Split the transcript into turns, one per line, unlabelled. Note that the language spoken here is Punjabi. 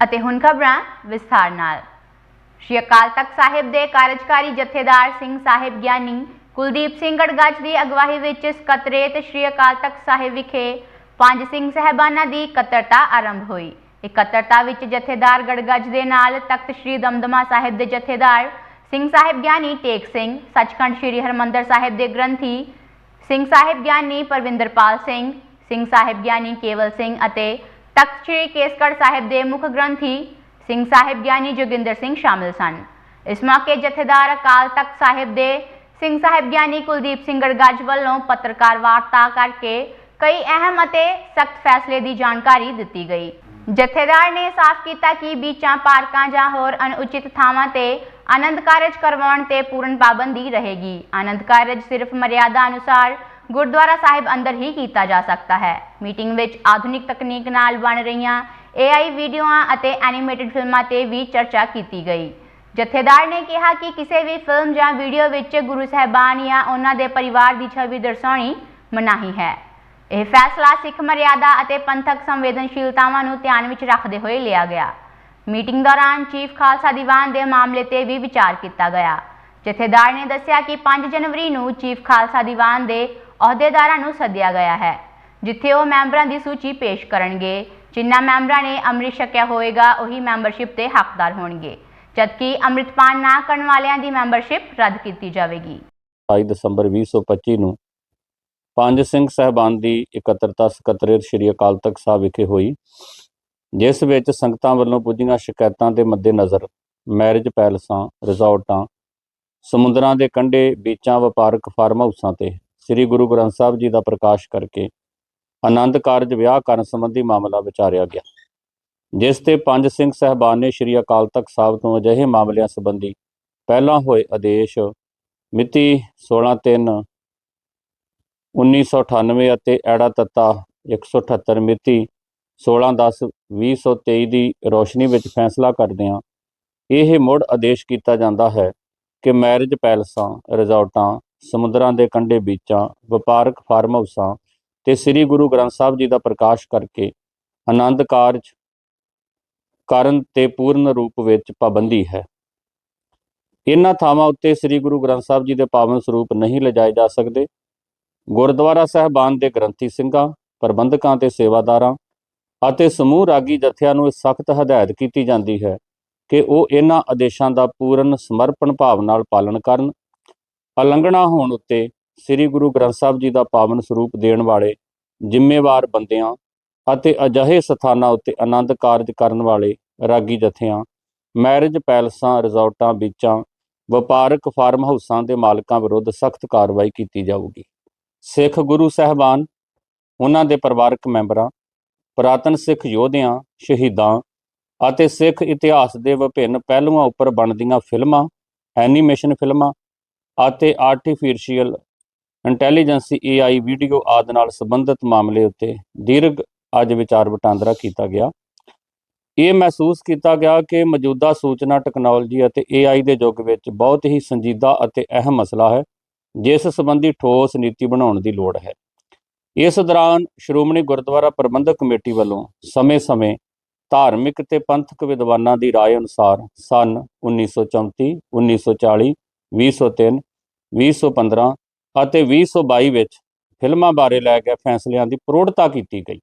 ਅਤੇ ਹੁਣ ਖਬਰਾਂ ਵਿਸਥਾਰ ਨਾਲ। ਸ਼੍ਰੀ ਅਕਾਲ ਤਖਤ ਸਾਹਿਬ ਦੇ ਕਾਰਜਕਾਰੀ ਜਥੇਦਾਰ ਸਿੰਘ ਸਾਹਿਬ ਗਿਆਨੀ ਕੁਲਦੀਪ ਸਿੰਘ ਗੜਗੱਜ ਦੀ ਅਗਵਾਈ ਵਿੱਚ ਸਕੱਤਰੇਤ ਸ਼੍ਰੀ ਅਕਾਲ ਤਖਤ ਸਾਹਿਬ ਵਿਖੇ ਪੰਜ ਸਿੰਘ ਸਹਿਬਾਨਾਂ ਦੀ ਇਕੱਤਰਤਾ ਆਰੰਭ ਹੋਈ। ਇਕੱਤਰਤਾ ਵਿੱਚ ਜਥੇਦਾਰ ਗੜਗੱਜ ਦੇ ਨਾਲ ਤਖਤ ਸ਼੍ਰੀ ਦਮਦਮਾ ਸਾਹਿਬ ਦੇ ਜਥੇਦਾਰ ਸਿੰਘ ਸਾਹਿਬ ਗਿਆਨੀ ਟੇਕ ਸਿੰਘ, ਸੱਚਖੰਡ ਸ਼੍ਰੀ ਹਰਮੰਦਰ ਸਾਹਿਬ ਦੇ ਗ੍ਰੰਥੀ ਸਿੰਘ ਸਾਹਿਬ ਗਿਆਨੀ ਪਰਵਿੰਦਰਪਾਲ ਸਿੰਘ ਸਿੰਘ ਸਾਹਿਬ ਗਿਆਨੀ ਕੇਵਲ ਸਿੰਘ ਅਤੇ ਤਖਤ ਸ਼੍ਰੀ ਕੇਸਗੜ੍ਹ ਸਾਹਿਬ ਦੇ ਮੁੱਖ ਗ੍ਰੰਥੀ ਸਿੰਘ ਸਾਹਿਬ ਗਿਆਨੀ ਜੋਗਿੰਦਰ ਸਿੰਘ ਸ਼ਾਮਿਲ ਸਨ ਇਸ ਮੌਕੇ ਜਥੇਦਾਰ ਅਕਾਲ ਤਖਤ ਸਾਹਿਬ ਦੇ ਸਿੰਘ ਸਾਹਿਬ ਗਿਆਨੀ ਕੁਲਦੀਪ ਸਿੰਘ ਗੜਗੱਜ ਵੱਲੋਂ ਪੱਤਰਕਾਰ ਵਾਰਤਾ ਕਰਕੇ ਕਈ ਅਹਿਮ ਅਤੇ ਸਖਤ ਫੈਸਲੇ ਦੀ ਜਾਣਕਾਰੀ ਦਿੱਤੀ ਗਈ ਜਥੇਦਾਰ ਨੇ ਸਾਫ਼ ਕੀਤਾ ਕਿ ਬੀਚਾਂ ਪਾਰਕਾਂ ਜਾਂ ਹੋਰ ਅਣਉਚਿਤ ਥਾਵਾਂ ਤੇ ਆਨੰਦ ਕਾਰਜ ਕਰਵਾਉਣ ਤੇ ਪੂਰਨ ਪਾਬੰਦੀ ਰਹੇਗੀ ਆਨੰਦ ਕਾਰਜ ਸਿਰਫ ਮਰਿਆਦਾ ਅਨੁਸਾਰ ਗੁਰਦੁਆਰਾ ਸਾਹਿਬ ਅੰਦਰ ਹੀ ਕੀਤਾ ਜਾ ਸਕਦਾ ਹੈ। ਮੀਟਿੰਗ ਵਿੱਚ ਆਧੁਨਿਕ ਤਕਨੀਕ ਨਾਲ ਬਣ ਰਹੀਆਂ AI ਵੀਡੀਓਆਂ ਅਤੇ ਐਨੀਮੇਟਿਡ ਫਿਲਮਾਂ ਤੇ ਵੀ ਚਰਚਾ ਕੀਤੀ ਗਈ। ਜਥੇਦਾਰ ਨੇ ਕਿਹਾ ਕਿ ਕਿਸੇ ਵੀ ਫਿਲਮ ਜਾਂ ਵੀਡੀਓ ਵਿੱਚ ਗੁਰੂ ਸਾਹਿਬਾਨ ਜਾਂ ਉਹਨਾਂ ਦੇ ਪਰਿਵਾਰ ਦੀ ਛਵੀ ਦਰਸਾਉਣੀ ਮਨਾਹੀ ਹੈ। ਇਹ ਫੈਸਲਾ ਸਿੱਖ ਮਰਿਆਦਾ ਅਤੇ ਪੰਥਕ ਸੰਵੇਦਨਸ਼ੀਲਤਾਵਾਂ ਨੂੰ ਧਿਆਨ ਵਿੱਚ ਰੱਖਦੇ ਹੋਏ ਲਿਆ ਗਿਆ। ਮੀਟਿੰਗ ਦੌਰਾਨ ਚੀਫ ਖਾਲਸਾ ਦੀਵਾਨ ਦੇ ਮਾਮਲੇ ਤੇ ਵੀ ਵਿਚਾਰ ਕੀਤਾ ਗਿਆ। ਜਥੇਦਾਰ ਨੇ ਦੱਸਿਆ ਕਿ 5 ਜਨਵਰੀ ਨੂੰ ਚੀਫ ਖਾਲਸਾ ਦੀਵਾਨ ਦੇ ਅਹੁਦੇਦਾਰਾਂ ਨੂੰ ਸੱਦਿਆ ਗਿਆ ਹੈ, ਜਿੱਥੇ ਉਹ ਮੈਂਬਰਾਂ ਦੀ ਸੂਚੀ ਪੇਸ਼ ਕਰਨਗੇ। ਜਿਨ੍ਹਾਂ ਮੈਂਬਰਾਂ ਨੇ ਅੰਮ੍ਰਿਤ ਛਕਿਆ ਹੋਵੇਗਾ, ਉਹੀ ਮੈਂਬਰਸ਼ਿਪ ਦੇ ਹੱਕਦਾਰ ਹੋਣਗੇ, ਜਦਕਿ ਅੰਮ੍ਰਿਤਪਾਨ ਨਾ ਕਰਨ ਵਾਲਿਆਂ ਦੀ ਮੈਂਬਰਸ਼ਿਪ ਰੱਦ ਕੀਤੀ ਜਾਵੇਗੀ।
27 ਦਸੰਬਰ 2025 ਨੂੰ ਪੰਜ ਸਿੰਘ ਸਹਿਬਾਨ ਦੀ ਇਕੱਤਰਤਾ ਸਕੱਤਰੇਤ ਸ੍ਰੀ ਅਕਾਲ ਤਖਤ ਸਾਹਿਬ ਵਿਖੇ ਹੋਈ, ਜਿਸ ਵਿੱਚ ਸੰਗਤਾਂ ਵੱਲੋਂ ਪੁੱਜੀਆਂ ਸ਼ਿਕਾਇਤਾਂ ਦੇ ਮੱਦੇਨਜ਼ਰ ਮੈਰਿਜ ਪੈਲਸਾਂ, ਰਿਜ਼ੋਰਟਾਂ, ਸਮੁੰਦਰਾਂ ਦੇ ਕੰਢੇ, ਬੀਚਾਂ, ਵਪਾਰਕ ਫਾਰਮ ਹਾਊਸਾਂ ਤੇ ਸ੍ਰੀ ਗੁਰੂ ਗ੍ਰੰਥ ਸਾਹਿਬ ਜੀ ਦਾ ਪ੍ਰਕਾਸ਼ ਕਰਕੇ ਆਨੰਦ ਕਾਰਜ ਵਿਆਹ ਕਰਨ ਸੰਬੰਧੀ ਮਾਮਲਾ ਵਿਚਾਰਿਆ ਗਿਆ, ਜਿਸ ਤੇ ਪੰਜ ਸਿੰਘ ਸਹਿਬਾਨ ਨੇ ਸ੍ਰੀ ਅਕਾਲ ਤਖਤ ਸਾਹਿਬ ਤੋਂ ਅਜਿਹੇ ਮਾਮਲਿਆਂ ਸੰਬੰਧੀ ਪਹਿਲਾਂ ਹੋਏ ਆਦੇਸ਼ ਮਿਤੀ 16/3 1998 ਅਤੇ ਐੜਾ ਤੱਤਾ 178 ਮਿਤੀ 16/10/2023 ਦੀ ਰੋਸ਼ਨੀ ਵਿੱਚ ਫੈਸਲਾ ਕਰਦਿਆਂ ਇਹ ਮੁੜ ਆਦੇਸ਼ ਕੀਤਾ ਜਾਂਦਾ ਹੈ ਕਿ ਮੈਰਿਜ ਪੈਲਸਾਂ, ਰਿਜ਼ੋਰਟਾਂ ਸਮੁੰਦਰਾਂ ਦੇ ਕੰਢੇ ਬੀਚਾਂ, ਵਪਾਰਕ ਫਾਰਮ ਹਾਊਸਾਂ ਤੇ ਸ੍ਰੀ ਗੁਰੂ ਗ੍ਰੰਥ ਸਾਹਿਬ ਜੀ ਦਾ ਪ੍ਰਕਾਸ਼ ਕਰਕੇ ਆਨੰਦ ਕਾਰਜ ਕਰਨ ਤੇ ਪੂਰਨ ਰੂਪ ਵਿੱਚ ਪਾਬੰਦੀ ਹੈ। ਇਹਨਾਂ ਥਾਵਾਂ ਉੱਤੇ ਸ੍ਰੀ ਗੁਰੂ ਗ੍ਰੰਥ ਸਾਹਿਬ ਜੀ ਦੇ ਪਾਵਨ ਸਰੂਪ ਨਹੀਂ ਲਿਜਾਏ ਜਾ ਸਕਦੇ। ਗੁਰਦੁਆਰਾ ਸਾਹਿਬਾਨ ਦੇ ਗ੍ਰੰਥੀ ਸਿੰਘਾਂ, ਪ੍ਰਬੰਧਕਾਂ ਤੇ ਸੇਵਾਦਾਰਾਂ ਅਤੇ ਸਮੂਹ ਰਾਗੀ ਜਥਿਆਂ ਨੂੰ ਸਖਤ ਹਦਾਇਤ ਕੀਤੀ ਜਾਂਦੀ ਹੈ ਕਿ ਉਹ ਇਹਨਾਂ ਆਦੇਸ਼ਾਂ ਦਾ ਪੂਰਨ ਸਮਰਪਣ ਭਾਵ ਨਾਲ ਪਾਲਣ ਕਰਨ ਉਲੰਘਣਾ ਹੋਣ ਉੱਤੇ ਸ੍ਰੀ ਗੁਰੂ ਗ੍ਰੰਥ ਸਾਹਿਬ ਜੀ ਦਾ ਪਾਵਨ ਸਰੂਪ ਦੇਣ ਵਾਲੇ ਜ਼ਿੰਮੇਵਾਰ ਬੰਦਿਆਂ ਅਤੇ ਅਜਿਹੇ ਸਥਾਨਾਂ ਉੱਤੇ ਆਨੰਦ ਕਾਰਜ ਕਰਨ ਵਾਲੇ ਰਾਗੀ ਜਥਿਆਂ, ਮੈਰਿਜ ਪੈਲਸਾਂ, ਰਿਜ਼ੋਰਟਾਂ ਬੀਚਾਂ, ਵਪਾਰਕ ਫਾਰਮ ਹਾਊਸਾਂ ਦੇ ਮਾਲਕਾਂ ਵਿਰੁੱਧ ਸਖਤ ਕਾਰਵਾਈ ਕੀਤੀ ਜਾਊਗੀ। ਸਿੱਖ ਗੁਰੂ ਸਾਹਿਬਾਨ, ਉਹਨਾਂ ਦੇ ਪਰਿਵਾਰਕ ਮੈਂਬਰਾਂ, ਪੁਰਾਤਨ ਸਿੱਖ ਯੋਧਿਆਂ, ਸ਼ਹੀਦਾਂ ਅਤੇ ਸਿੱਖ ਇਤਿਹਾਸ ਦੇ ਵਿਭਿੰਨ ਪਹਿਲੂਆਂ ਉੱਪਰ ਬਣਦੀਆਂ ਫਿਲਮਾਂ, ਐਨੀਮੇਸ਼ਨ ਫਿਲਮਾਂ ਅਤੇ ਆਰਟੀਫੀਸ਼ੀਅਲ ਇੰਟੈਲੀਜੈਂਸ AI ਵੀਡੀਓ ਆਦਿ ਨਾਲ ਸੰਬੰਧਿਤ ਮਾਮਲੇ ਉੱਤੇ ਦੀਰਘ ਅੱਜ ਵਿਚਾਰ ਵਟਾਂਦਰਾ ਕੀਤਾ ਗਿਆ ਇਹ ਮਹਿਸੂਸ ਕੀਤਾ ਗਿਆ ਕਿ ਮੌਜੂਦਾ ਸੂਚਨਾ ਟੈਕਨੋਲੋਜੀ ਅਤੇ AI ਦੇ ਯੁੱਗ ਵਿੱਚ ਬਹੁਤ ਹੀ ਸੰਜੀਦਾ ਅਤੇ ਅਹਿਮ ਮਸਲਾ ਹੈ ਜਿਸ ਸੰਬੰਧੀ ਠੋਸ ਨੀਤੀ ਬਣਾਉਣ ਦੀ ਲੋੜ ਹੈ ਇਸ ਦੌਰਾਨ ਸ਼੍ਰੋਮਣੀ ਗੁਰਦੁਆਰਾ ਪ੍ਰਬੰਧਕ ਕਮੇਟੀ ਵੱਲੋਂ ਸਮੇਂ-ਸਮੇਂ ਧਾਰਮਿਕ ਤੇ ਪੰਥਕ ਵਿਦਵਾਨਾਂ ਦੀ رائے ਅਨੁਸਾਰ ਸਨ 1934 1940 2003 2015 ਅਤੇ 2022 ਵਿੱਚ ਫਿਲਮਾਂ ਬਾਰੇ ਲੈ ਕੇ ਫੈਸਲਿਆਂ ਦੀ ਪ੍ਰੋੜਤਾ ਕੀਤੀ ਗਈ।